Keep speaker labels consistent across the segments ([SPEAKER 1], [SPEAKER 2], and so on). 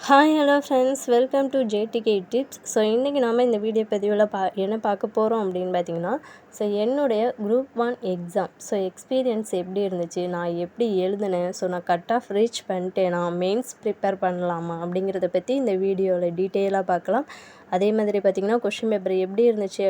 [SPEAKER 1] Hi hello friends welcome to JDK tips so இன்றைக்கி நாம் இந்த வீடியோ பதிவில் பா என்ன பார்க்க போகிறோம் அப்படின்னு பார்த்தீங்கன்னா ஸோ என்னுடைய group one exam so experience எப்படி இருந்துச்சு? நான் எப்படி எழுதினேன்? ஸோ நான் கட் ஆஃப் ரீச் பண்ணிட்டேனா. மெயின்ஸ் ப்ரிப்பேர் பண்ணலாமா? அப்படிங்கிறத பற்றி இந்த வீடியோவில் டீட்டெயிலாக பார்க்கலாம். அதே மாதிரி பார்த்திங்கன்னா கொஷின் பேப்பர் எப்படி இருந்துச்சு?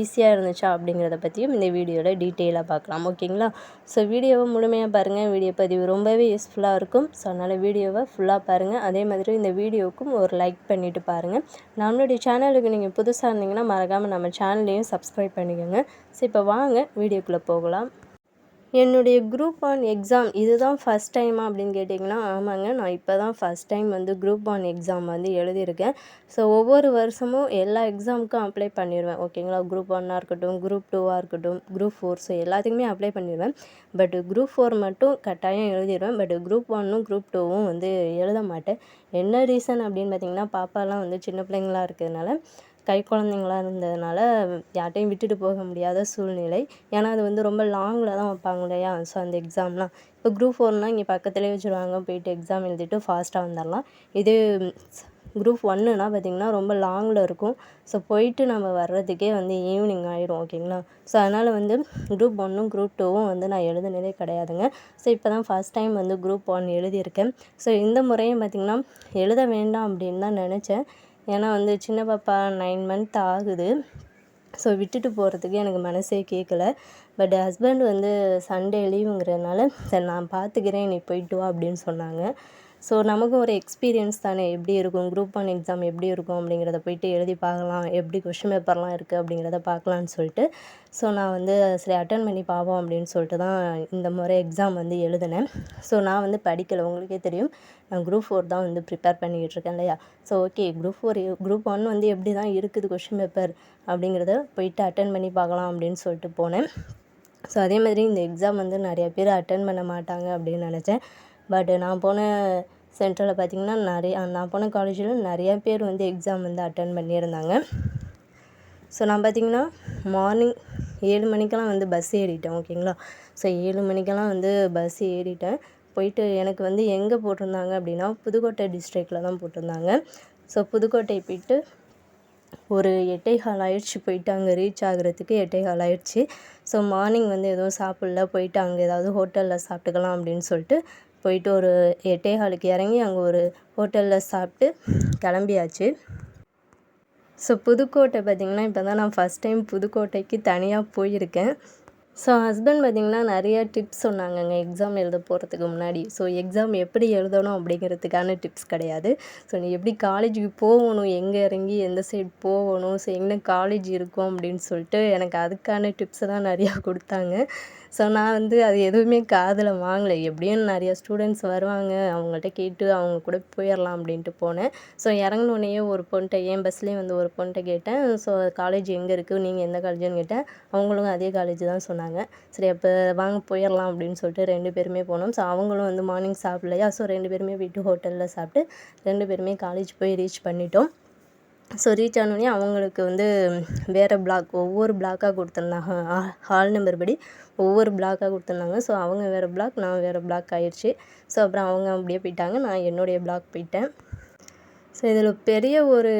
[SPEAKER 1] ஈஸியாக இருந்துச்சா அப்படிங்கிறத பற்றியும் இந்த வீடியோவில் டீட்டெயிலாக பார்க்கலாம். ஓகேங்களா ஸோ வீடியோவை முழுமையாக பாருங்கள் வீடியோ பதிவு ரொம்பவே யூஸ்ஃபுல்லாக இருக்கும். ஸோ அதனால் வீடியோவை ஃபுல்லாக பாருங்கள் அதே மாதிரி இந்த வீடியோவுக்கும் ஒரு லைக் பண்ணிவிட்டு பாருங்கள் நம்மளுடைய சேனலுக்கு நீங்கள் புதுசாக இருந்தீங்கன்னா மறக்காமல் நம்ம சேனல்லையும் சப்ஸ்கிரைப் பண்ணிக்கோங்க. ஸோ இப்போ வாங்க வீடியோக்குள்ளே போகலாம். என்னுடைய குரூப் ஒன் எக்ஸாம் இதுதான் ஃபஸ்ட் டைமா அப்படின்னு கேட்டிங்கன்னா ஆமாங்க நான் இப்போ தான் ஃபஸ்ட் டைம் வந்து குரூப் ஒன் எக்ஸாம் வந்து எழுதியிருக்கேன். ஸோ ஒவ்வொரு வருஷமும் எல்லா எக்ஸாமுக்கும் அப்ளை பண்ணிடுவேன் ஓகேங்களா குரூப் ஒன்னாக இருக்கட்டும் குரூப் டூவாக இருக்கட்டும் குரூப் ஃபோர் ஸோ எல்லாத்துக்குமே அப்ளை பண்ணிடுவேன் பட் குரூப் ஃபோர் மட்டும் கட்டாயம் எழுதிடுவேன் பட் குரூப் ஒன்னும் குரூப் டூவும் வந்து எழுத மாட்டேன். என்ன ரீசன் அப்படின்னு பார்த்தீங்கன்னா பாப்பாலாம் வந்து சின்ன பிள்ளைங்களா இருக்கிறதுனால கை குழந்தைங்களா இருந்ததுனால யார்ட்டையும் விட்டுட்டு போக முடியாத சூழ்நிலை. ஏன்னா அது வந்து ரொம்ப லாங்கில் தான் வைப்பாங்க இல்லையா? ஸோ அந்த எக்ஸாம்லாம் இப்போ குரூப் ஃபோர்னால் இங்கே பக்கத்துலேயே வச்சுருவாங்க. போயிட்டு எக்ஸாம் எழுதிட்டு ஃபாஸ்ட்டாக வந்துடலாம். இது குரூப் ஒன்றுனா பார்த்திங்கன்னா ரொம்ப லாங்கில் இருக்கும். ஸோ போயிட்டு நம்ம வர்றதுக்கே வந்து ஈவினிங் ஆகிடும் ஓகேங்களா ஸோ அதனால் வந்து குரூப் ஒன்றும் குரூப் டூவும் வந்து நான் எழுதுனதே கிடையாதுங்க. ஸோ இப்போ தான் ஃபஸ்ட் டைம் வந்து குரூப் ஒன் எழுதியிருக்கேன். ஸோ இந்த முறையும் பார்த்திங்கன்னா எழுத வேண்டாம் அப்படின்னு தான் நினச்சேன். ஏன்னா வந்து சின்ன பாப்பா நைன் மந்த் ஆகுது. ஸோ விட்டுட்டு போகிறதுக்கு எனக்கு மனசே கேட்கல பட் ஹஸ்பண்ட் வந்து சண்டே லீவுங்கிறதுனால சரி நான் பார்த்துக்கிறேன் நீ போயிட்டு வா அப்படின்னு சொன்னாங்க. ஸோ நமக்கும் ஒரு எக்ஸ்பீரியன்ஸ் தானே? எப்படி இருக்கும்? குரூப் ஒன் எக்ஸாம் எப்படி இருக்கும்? அப்படிங்கிறத போயிட்டு எழுதி பார்க்கலாம். எப்படி கொஷின் பேப்பர்லாம் இருக்குது அப்படிங்கிறத பார்க்கலான்னு சொல்லிட்டு. ஸோ நான் வந்து சரி அட்டன் பண்ணி பார்ப்போம் அப்படின்னு சொல்லிட்டு தான் இந்த முறை எக்ஸாம் வந்து எழுதினேன். ஸோ நான் வந்து படிக்கலை. உங்களுக்கே தெரியும். நான் குரூப் ஃபோர் தான் வந்து ப்ரிப்பேர் பண்ணிக்கிட்டு இருக்கேன் இல்லையா? So okay group four group one வந்து எப்படி தான் இருக்குது கொஷின் பேப்பர் அப்படிங்கிறத போயிட்டு அட்டன் பண்ணி பார்க்கலாம் அப்படின்னு சொல்லிட்டு போனேன். ஸோ அதே மாதிரி இந்த எக்ஸாம் வந்து நிறைய பேர் அட்டன் பண்ண மாட்டாங்க அப்படின்னு நினச்சேன். பட் நான் போன சென்டரில் பார்த்திங்கன்னா நிறைய நான் போன காலேஜில் நிறையா பேர் வந்து எக்ஸாம் வந்து அட்டன் பண்ணியிருந்தாங்க. ஸோ நான் பார்த்திங்கன்னா மார்னிங் ஏழு மணிக்கெல்லாம் வந்து பஸ் ஏறிட்டேன் ஓகேங்களா ஸோ ஏழு மணிக்கெல்லாம் வந்து பஸ் ஏறிட்டேன். போயிட்டு எனக்கு வந்து எங்கே போட்டிருந்தாங்க அப்படின்னா புதுக்கோட்டை டிஸ்ட்ரிக்டில் தான் போட்டிருந்தாங்க. ஸோ புதுக்கோட்டை போயிட்டு ஒரு எட்டை கால் ஆயிடுச்சு போயிட்டு அங்கே ரீச் ஆகுறதுக்கு எட்டை கால் ஆயிடுச்சு. ஸோ மார்னிங் வந்து எதுவும் சாப்பிடல போயிட்டு அங்கே ஏதாவது ஹோட்டலில் சாப்பிட்டுக்கலாம் அப்படின்னு சொல்லிட்டு போயிட்டு ஒரு எட்டே காலுக்கு இறங்கி அங்கே ஒரு ஹோட்டலில் சாப்பிட்டு கிளம்பியாச்சு. ஸோ புதுக்கோட்டை பார்த்திங்கன்னா இப்போ தான் நான் ஃபஸ்ட் டைம் புதுக்கோட்டைக்கு தனியாக போயிருக்கேன். ஸோ ஹஸ்பண்ட் பார்த்திங்கன்னா நிறையா டிப்ஸ் சொன்னாங்கங்க. எக்ஸாம் எழுத போகிறதுக்கு முன்னாடி. ஸோ எக்ஸாம் எப்படி எழுதணும் அப்படிங்கிறதுக்கான டிப்ஸ் கிடையாது. ஸோ நீ எப்படி காலேஜுக்கு போகணும் எங்கே இறங்கி எந்த சைடு போகணும் ஸோ எங்கே காலேஜ் இருக்கும் அப்படின்னு சொல்லிட்டு எனக்கு அதுக்கான டிப்ஸை தான் நிறையா கொடுத்தாங்க. ஸோ நான் வந்து அது எதுவுமே காதில் வாங்கலை. எப்படியும் நிறையா ஸ்டூடெண்ட்ஸ் வருவாங்க. அவங்கள்ட்ட கேட்டு அவங்க கூட போயிடலாம் அப்படின்ட்டு போனேன். ஸோ இறங்கினோடனே ஒரு பொண்ணிட்ட என் பஸ்லேயே வந்து ஒரு பொண்ணிட்ட கேட்டேன். ஸோ காலேஜ் எங்கே இருக்குது நீங்கள் எந்த காலேஜுன்னு கேட்டேன். அவங்களும் அதே காலேஜ் தான் சொன்னாங்க. சரி அப்போ வாங்க போயிடலாம் அப்படின்னு சொல்லிட்டு ரெண்டு பேருமே போனோம். ஸோ அவங்களும் வந்து மார்னிங் சாப்பிட்லையா? ஸோ ரெண்டு பேருமே வீட்டு ஹோட்டலில் சாப்பிட்டு ரெண்டு பேருமே காலேஜ் போய் ரீச் பண்ணிட்டோம். ஸோ ரீச் ஆனோடனே அவங்களுக்கு வந்து வேறு பிளாக் ஒவ்வொரு பிளாக்காக கொடுத்துருந்தாங்க. ஹால் நம்பர் படி ஒவ்வொரு பிளாக்காக கொடுத்துருந்தாங்க. ஸோ அவங்க வேறு பிளாக் நான் வேறு பிளாக் ஆயிடுச்சு ஸோ அப்புறம் அவங்க அப்படியே போயிட்டாங்க. நான் என்னுடைய பிளாக் போயிட்டேன். ஸோ இதில் பெரிய ஒரு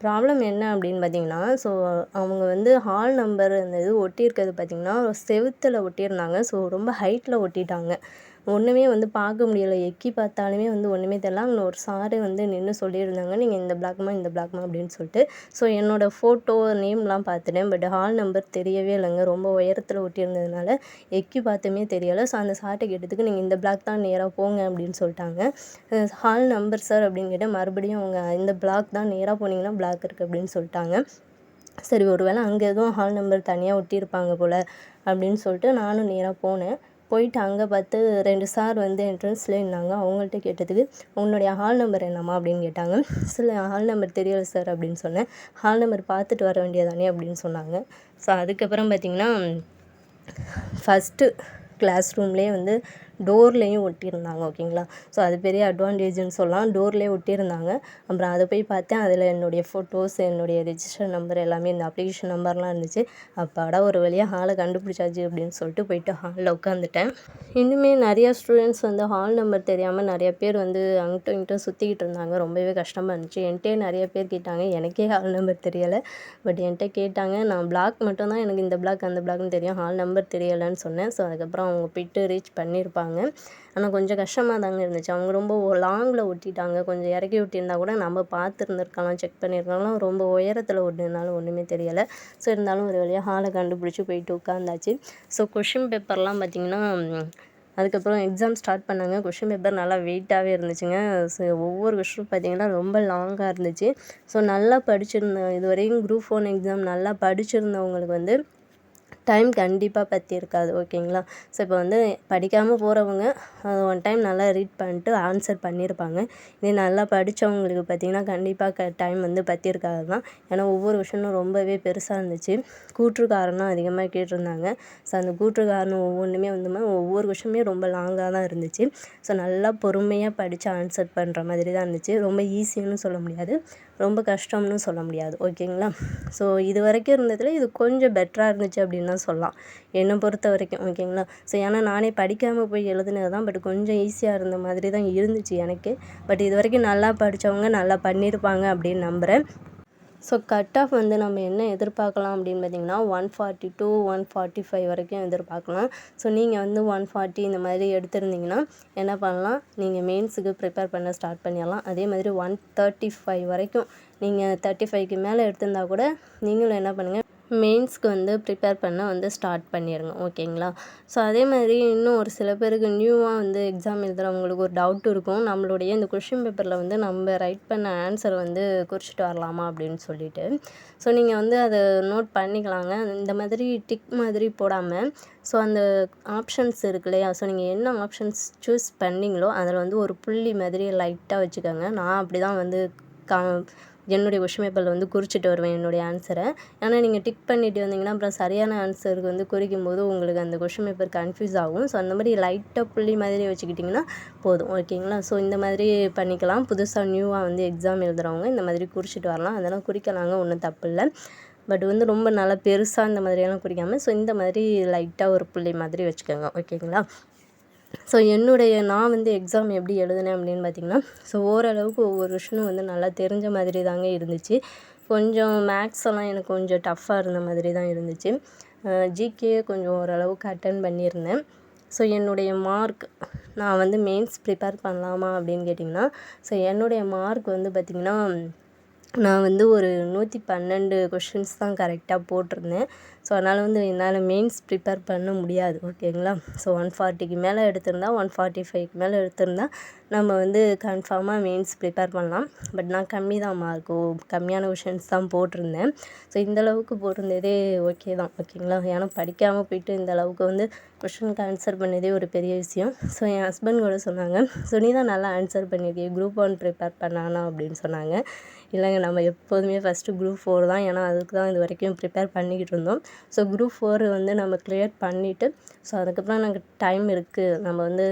[SPEAKER 1] ப்ராப்ளம் என்ன அப்படின்னு பார்த்தீங்கன்னா ஸோ அவங்க வந்து ஹால் நம்பர் அந்த இது ஒட்டியிருக்கிறது பார்த்தீங்கன்னா செவுத்தில் ஒட்டியிருந்தாங்க. ஸோ ரொம்ப ஹைட்டில் ஒட்டிட்டாங்க. ஒன்றுமே வந்து பார்க்க முடியலை. எக்கி பார்த்தாலுமே வந்து ஒன்றுமே தெரில அங்கே ஒரு சாரு வந்து நின்று சொல்லியிருந்தாங்க. நீங்கள் இந்த பிளாக்மா இந்த பிளாக்மா அப்படின்னு சொல்லிட்டு. ஸோ என்னோடய ஃபோட்டோ நேம்லாம் பார்த்துட்டேன். பட் ஹால் நம்பர் தெரியவே இல்லைங்க. ரொம்ப உயரத்தில் ஒட்டியிருந்ததுனால எக்கி பார்த்துமே தெரியலை. ஸோ அந்த சார்ட்டை கேட்டதுக்கு நீங்கள் இந்த பிளாக் தான் நேராக போங்க அப்படின்னு சொல்லிட்டாங்க. ஹால் நம்பர் சார் அப்படின்னு கேட்டால் மறுபடியும் அவங்க இந்த பிளாக் தான் நேராக போனீங்கன்னா பிளாக் இருக்குது அப்படின்னு சொல்லிட்டாங்க. சரி ஒருவேளை அங்கே எதுவும் ஹால் நம்பர் தனியாக ஒட்டியிருப்பாங்க போல் அப்படின்னு சொல்லிட்டு நானும் நேராக போனேன். போயிட்டு அங்கே பார்த்து ரெண்டு சார் வந்து என்ட்ரன்ஸில் இருந்தாங்க. அவங்கள்ட்ட கேட்டதுக்கு உன்னுடைய ஹால் நம்பர் என்னம்மா? அப்படின்னு கேட்டாங்க. சில ஹால் நம்பர் தெரியல சார் அப்படின்னு சொன்னேன். ஹால் நம்பர் பார்த்துட்டு வர வேண்டியதானே அப்படின்னு சொன்னாங்க. ஸோ அதுக்கப்புறம் பார்த்திங்கன்னா ஃபஸ்ட்டு கிளாஸ் ரூம்லேயே வந்து டோர்லேயும் ஒட்டியிருந்தாங்க ஓகேங்களா? ஸோ அது பெரிய அட்வான்டேஜ்னு சொல்லலாம். டோர்லேயே ஒட்டியிருந்தாங்க. அப்புறம் அதை போய் பார்த்தேன். அதில் என்னுடைய ஃபோட்டோஸ் என்னுடைய ரெஜிஸ்டர் நம்பர் எல்லாமே இந்த அப்ளிகேஷன் நம்பர்லாம் இருந்துச்சு. அப்பாடா ஒரு வழியாக ஹாலை கண்டுபிடிச்சாச்சு அப்படின்னு சொல்லிட்டு போயிட்டு ஹாலில் உட்காந்துட்டேன். இன்னுமே நிறையா ஸ்டூடெண்ட்ஸ் வந்து ஹால் நம்பர் தெரியாமல் நிறைய பேர் வந்து அங்கிட்டும் இங்கிட்டும் சுற்றிக்கிட்டு இருந்தாங்க. ரொம்பவே கஷ்டமாக இருந்துச்சு. என்கிட்டே நிறைய பேர் கேட்டாங்க. எனக்கே ஹால் நம்பர் தெரியலை. பட் என்கிட்ட கேட்டாங்க. நான் பிளாக் மட்டும் தான் எனக்கு இந்த பிளாக் அந்த பிளாக்னு தெரியும். ஹால் நம்பர் தெரியலைன்னு சொன்னேன். ஸோ அதுக்கப்புறம் அவங்க போயிட்டு ரீச் பண்ணியிருப்பாங்க. ஆனால் கொஞ்சம் கஷ்டமாக தாங்க இருந்துச்சு. அவங்க ரொம்ப லாங்கில் ஒட்டிட்டாங்க. கொஞ்சம் இறக்கி விட்டிருந்தா கூட நம்ம பார்த்துருந்துருக்கலாம் செக் பண்ணியிருக்கலாம். ரொம்ப உயரத்தில் ஒட்டினாலும் ஒன்றுமே தெரியலை. ஸோ இருந்தாலும் ஒரு வழியாக ஹாலை கண்டுபிடிச்சி போயிட்டு உட்காந்தாச்சு. ஸோ கொஷின் பேப்பர்லாம் பார்த்திங்கன்னா அதுக்கப்புறம் எக்ஸாம் ஸ்டார்ட் பண்ணாங்க. கொஷின் பேப்பர் நல்லா வெயிட்டாகவே இருந்துச்சுங்க. ஸோ ஒவ்வொரு கொஷினும் பார்த்திங்கன்னா ரொம்ப லாங்காக இருந்துச்சு. ஸோ நல்லா படிச்சிருந்த இது வரையும் குரூப் ஒன் எக்ஸாம் நல்லா படிச்சிருந்தவங்களுக்கு வந்து டைம் கண்டிப்பாக பற்றி இருக்காது ஓகேங்களா? ஸோ இப்போ வந்து படிக்காமல் போகிறவங்க ஒன் டைம் நல்லா ரீட் பண்ணிட்டு ஆன்சர் பண்ணியிருப்பாங்க இதே நல்லா படித்தவங்களுக்கு பார்த்திங்கன்னா கண்டிப்பாக க டைம் வந்து பற்றி இருக்காது தான் ஏன்னா ஒவ்வொரு விஷயமும் ரொம்பவே பெருசாக இருந்துச்சு. கூற்று காரணம் அதிகமாக கேட்டிருந்தாங்க. ஸோ அந்த கூற்று காரணம் ஒவ்வொன்றுமே வந்து ஒவ்வொரு விஷயமே ரொம்ப லாங்காக தான் இருந்துச்சு. ஸோ நல்லா பொறுமையாக படித்து ஆன்சர் பண்ணுற மாதிரி தான் இருந்துச்சு. ரொம்ப ஈஸின்னு சொல்ல முடியாது. ரொம்ப கஷ்டம்னு சொல்ல முடியாது ஓகேங்களா? ஸோ இது வரைக்கும் இருந்ததில் இது கொஞ்சம் பெட்டராக இருந்துச்சு அப்படின்னு தான் சொல்லலாம். என்னை பொறுத்த வரைக்கும் ஓகேங்களா? ஸோ ஏன்னா நானே படிக்காமல் போய் எழுதுனது தான் பட் கொஞ்சம் ஈஸியாக இருந்த மாதிரி தான் இருந்துச்சு எனக்கு. பட் இது வரைக்கும் நல்லா படித்தவங்க நல்லா பண்ணியிருப்பாங்க அப்படின்னு நம்புகிறேன் ஸோ கட் ஆஃப் வந்து நம்ம என்ன எதிர்பார்க்கலாம் அப்படின்னு பார்த்தீங்கன்னா one forty to one forty five வரைக்கும் எதிர்பார்க்கலாம். ஸோ நீங்கள் வந்து ஒன் ஃபார்ட்டி இந்த மாதிரி எடுத்திருந்தீங்கன்னா என்ன பண்ணலாம்? நீங்கள் மெயின்ஸுக்கு ப்ரிப்பேர் பண்ண ஸ்டார்ட் பண்ணிடலாம். அதே மாதிரி ஒன் தேர்ட்டி ஃபைவ் வரைக்கும் நீங்கள் தேர்ட்டி ஃபைவ்க்கு மேலே எடுத்திருந்தா கூட நீங்களும் என்ன பண்ணுங்கள் மெயின்ஸ்க்கு வந்து ப்ரிப்பேர் பண்ண வந்து ஸ்டார்ட் பண்ணிடுங்க ஓகேங்களா ஸோ அதே மாதிரி இன்னும் ஒரு சில பேருக்கு நியூவாக வந்து எக்ஸாம் எழுதுகிறவங்களுக்கு ஒரு டவுட் இருக்கும். நம்மளுடைய இந்த கொஷின் பேப்பரில் வந்து நம்ம ரைட் பண்ண ஆன்சர் வந்து குறிச்சிட்டு வரலாமா அப்படின்னு சொல்லிட்டு. ஸோ நீங்கள் வந்து அதை நோட் பண்ணிக்கலாங்க. இந்த மாதிரி டிக் மாதிரி போடாமல் ஸோ அந்த ஆப்ஷன்ஸ் இருக்கு இல்லையா? ஸோ நீங்கள் என்ன ஆப்ஷன்ஸ் சூஸ் பண்ணிங்களோ அதில் வந்து ஒரு புள்ளி மாதிரி லைட்டாக வச்சுக்கோங்க. நான் அப்படி தான் வந்து கா என்னுடைய கொஷின் வந்து குறிச்சிட்டு வருவேன் என்னுடைய ஆன்சரை ஏன்னா நீங்கள் டிக் பண்ணிட்டு வந்தீங்கன்னா அப்புறம் சரியான ஆன்சருக்கு வந்து குறிக்கும் போது உங்களுக்கு அந்த கொஷின் பேப்பர் கன்ஃபியூஸ் ஆகும். ஸோ அந்த மாதிரி லைட்டாக புள்ளி மாதிரி வச்சுக்கிட்டிங்கன்னா போதும். ஓகேங்களா ஸோ இந்த மாதிரி பண்ணிக்கலாம். புதுசாக நியூவாக வந்து எக்ஸாம் எழுதுகிறவங்க இந்த மாதிரி குறிச்சிட்டு வரலாம். அதெல்லாம் குறிக்கலாங்க ஒன்றும் தப்பு இல்லை. பட் வந்து ரொம்ப நல்லா பெருசாக இந்த மாதிரியெல்லாம் குறிக்காமல் ஸோ இந்த மாதிரி லைட்டாக ஒரு புள்ளி மாதிரி வச்சுக்கோங்க. ஓகேங்களா ஸோ என்னுடைய நான் வந்து எக்ஸாம் எப்படி எழுதினேன் அப்படின்னு பார்த்திங்கன்னா ஸோ ஓரளவுக்கு ஒவ்வொரு விஷயமும் வந்து நல்லா தெரிஞ்ச மாதிரி தாங்க இருந்துச்சு. கொஞ்சம் மேக்ஸ் எல்லாம் எனக்கு கொஞ்சம் டஃப்பாக இருந்த மாதிரி தான் இருந்துச்சு. ஜிகே கொஞ்சம் ஓரளவுக்கு அட்டன் பண்ணியிருந்தேன். ஸோ என்னுடைய மார்க் நான் வந்து மெயின்ஸ் ப்ரிப்பேர் பண்ணலாமா அப்படின்னு கேட்டிங்கன்னா ஸோ என்னுடைய மார்க் வந்து பார்த்திங்கன்னா நான் வந்து ஒரு நூற்றி பன்னெண்டு கொஷின்ஸ் தான் கரெக்டாக போட்டிருந்தேன். ஸோ அதனால் வந்து என்னால் மெயின்ஸ் ப்ரிப்பேர் பண்ண முடியாது ஓகேங்களா ஸோ ஒன் ஃபார்ட்டிக்கு மேலே எடுத்திருந்தா ஒன் ஃபார்ட்டி ஃபைவ்க்கு மேலே எடுத்திருந்தா நம்ம வந்து கன்ஃபார்மாக மெயின்ஸ் ப்ரிப்பேர் பண்ணலாம். பட் நான் கம்மி தான் மார்க்கு கம்மியான கொஷின்ஸ் தான் போட்டிருந்தேன். ஸோ இந்தளவுக்கு போட்டிருந்ததே ஓகே தான் ஓகேங்களா ஏன்னா படிக்காமல் போயிட்டு இந்த அளவுக்கு வந்து கொஷனுக்கு ஆன்சர் பண்ணதே ஒரு பெரிய விஷயம். ஸோ என் ஹஸ்பண்ட் கூட சொன்னாங்க ஸோ நீ தான் நல்லா ஆன்சர் பண்ணியிருக்கே குரூப் ஒன் ப்ரிப்பேர் பண்ணானா? அப்படின்னு சொன்னாங்க. இல்லைங்க நம்ம எப்போதுமே ஃபஸ்ட்டு குரூப் ஃபோர் தான். ஏன்னா அதுக்கு தான் இது வரைக்கும் ப்ரிப்பேர் பண்ணிக்கிட்டு இருந்தோம். ஸோ குரூப் ஃபோர் வந்து நம்ம கிளியர் பண்ணிவிட்டு ஸோ அதுக்கப்புறம் எனக்கு டைம் இருக்குது நம்ம வந்து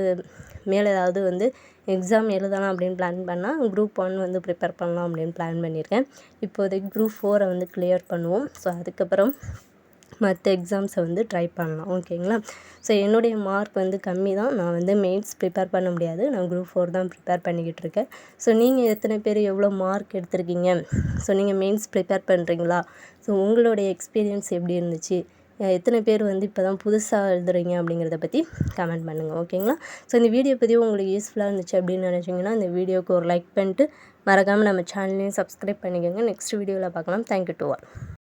[SPEAKER 1] மேலே ஏதாவது வந்து எக்ஸாம் எழுதலாம் அப்படின்னு பிளான் பண்ணால் குரூப் ஒன் வந்து ப்ரிப்பேர் பண்ணலாம் அப்படின்னு பிளான் பண்ணியிருக்கேன். இப்போதைக்கு குரூப் ஃபோரை வந்து கிளியர் பண்ணுவோம். ஸோ அதுக்கப்புறம் மற்ற எக்ஸாம்ஸை வந்து ட்ரை பண்ணலாம். ஓகேங்களா ஸோ என்னுடைய மார்க் வந்து கம்மி தான். நான் வந்து மெயின்ஸ் ப்ரிப்பேர் பண்ண முடியாது. நான் குரூப் ஃபோர் தான் ப்ரிப்பேர் பண்ணிக்கிட்டு இருக்கேன். ஸோ நீங்கள் எத்தனை பேர் எவ்வளோ மார்க் எடுத்திருக்கீங்க? ஸோ நீங்கள் மெயின்ஸ் ப்ரிப்பேர் பண்ணுறீங்களா ஸோ உங்களுடைய எக்ஸ்பீரியன்ஸ் எப்படி இருந்துச்சு? எத்தனை பேர் வந்து இப்போ தான் புதுசாக எழுதுறீங்க அப்படிங்கிறத பற்றி கமெண்ட் பண்ணுங்கள் ஓகேங்களா ஸோ இந்த வீடியோ பற்றி உங்களுக்கு யூஸ்ஃபுல்லாக இருந்துச்சு அப்படின்னு நினச்சிங்கன்னா இந்த வீடியோக்கு ஒரு லைக் பண்ணிட்டு மறக்காமல் நம்ம சேனலையும் சப்ஸ்கிரைப் பண்ணிக்கோங்க. நெக்ஸ்ட் வீடியோவில் பார்க்கலாம். Thank you to all